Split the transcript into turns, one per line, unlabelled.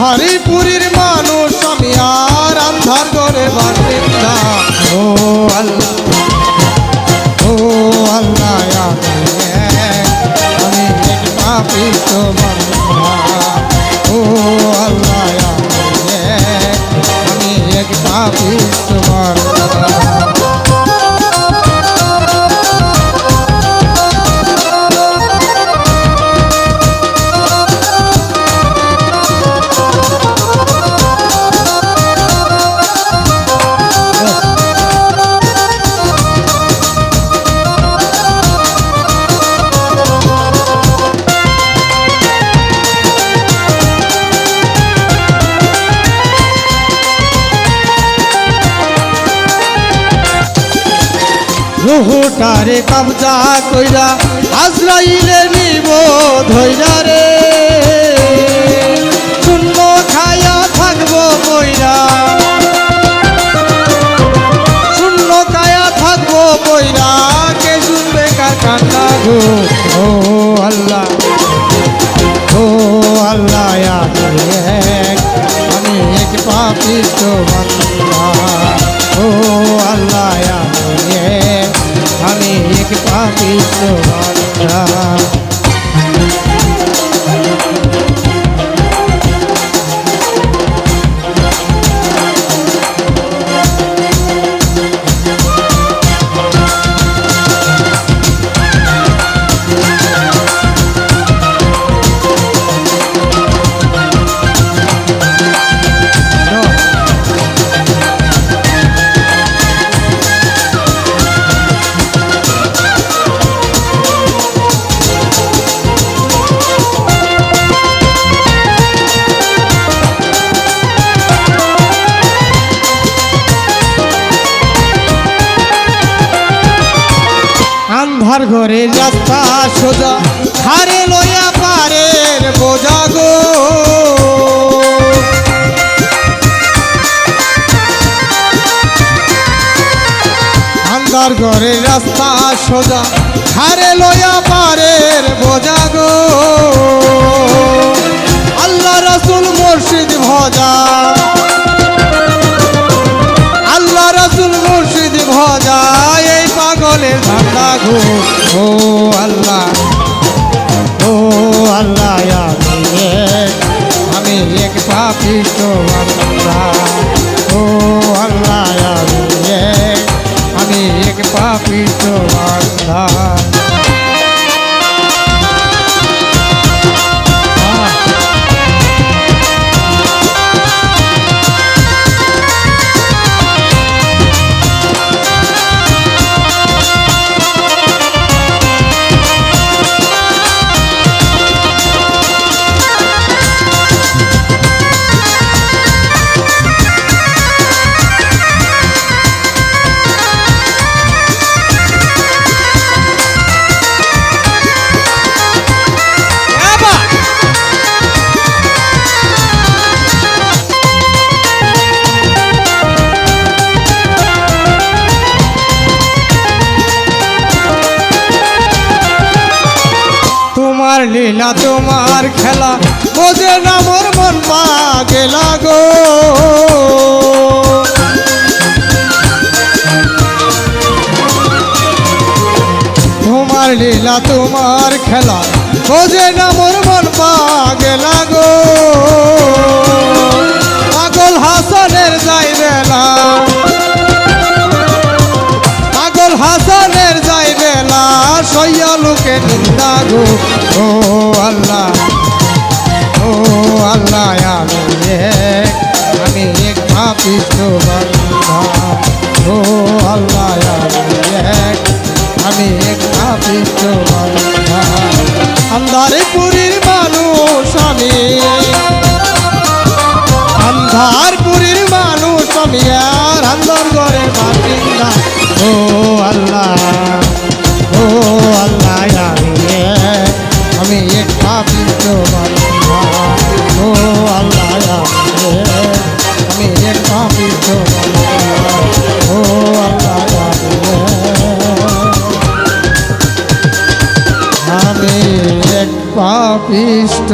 আন্ধারি পুরীর মানুষ আমি আর আন্ধার করে বাসিন্দা ও আল্লাহ ও আল্লাহ রুহুটারে কবজা কইরা আজরাইলে নিব ধইরা রে। শূন্য খায়া থাকব কইরা শূন্য কায়া থাকব কইরা কে শুনবে কার কান্না গো? ও আল্লাহ ও আল্লাহ, আমি এক পাপিষ্ট বান্দা। ও আল্লাহ আমি एक আমি এক আন্ধার ঘরে রাস্তা সোজা হারে লইয়া পারের বোঝা গো। আন্ধার ঘরে রাস্তা সোজা হারে লইয়া পারের বোঝা গো। আল্লাহ রসুল মুর্শিদ ভজা। ও আল্লাহ ও আল্লাহ আমি এক আমি এক পাপিষ্ট বান্দা। ও আল্লাহ আমি এক আমি এক বান্দা। আহ তোমার লীলা তোমার খেলা। বোঝে না মোর মন পা গেলা গো। তোমার লীলা, তোমার খেলা, বোঝে না মোর মন পা গেলা গো। পাগল হাসনের যাই বেলা। পাগল হাসানের যাই বেলা, সইয়া লোকে নিন্দা গো। ও আল্লাহ ও আল্লাহ, আমি এক আমি এক পাপিষ্ট বান্দা। ও আল্লাহ, আমি এক আমি এক পাপিষ্ট বান্দা। আন্ধারপুরীর মানুষ, আমি আন্ধার পুরীর মানুষ, আমি আর আন্ধার ও আল্লাহ। এক পাপিষ্ট